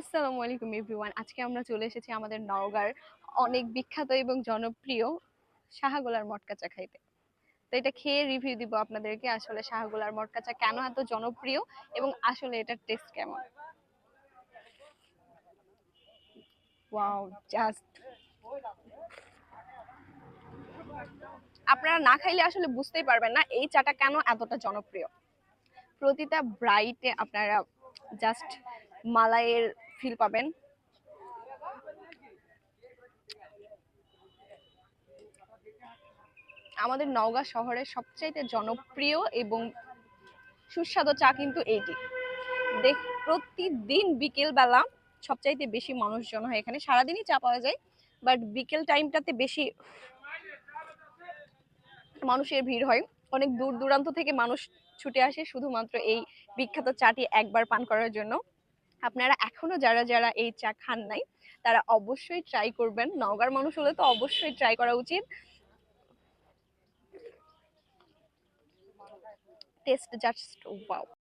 আসসালামু আলাইকুম এভরিওয়ান। আজকে আমরা চলে এসেছি আমাদের নওগাঁর অনেক বিখ্যাত এবং জনপ্রিয় শাহগোলার মটকা চা খাইতে। তো এটা খেয়ে রিভিউ দিব আপনাদেরকে আসলে শাহগোলার মটকা চা কেন এত জনপ্রিয় এবং আসলে এটার টেস্ট কেমন। ওয়াও জাস্ট আপনারা না খাইলে আসলে বুঝতেই পারবেন না এই চাটা কেন এতটা জনপ্রিয়। প্রতিটা ব্রাইটে আপনারা জাস্ট মালাইয়ের ফিল পাবেন। আমাদের নওগাঁ শহরের সবচাইতে জনপ্রিয় এবং সুস্বাদু চা কিন্তু এইটি। দেখ, প্রতিদিন বিকেল বেলা সবচাইতে বেশি মানুষজন হয় এখানে। সারাদিনই চা পাওয়া যায় বাট বিকেল টাইমটাতে বেশি মানুষের ভিড় হয়। অনেক দূর দূরান্ত থেকে মানুষ ছুটে আসে শুধুমাত্র এই বিখ্যাত চাটি একবার পান করার জন্য। আপনারা এখনও যারা যারা এই চা খান নাই, তারা অবশ্যই ট্রাই করবেন। নওগাঁর মানুষ হলে তো অবশ্যই ট্রাই করা উচিত। Test just wow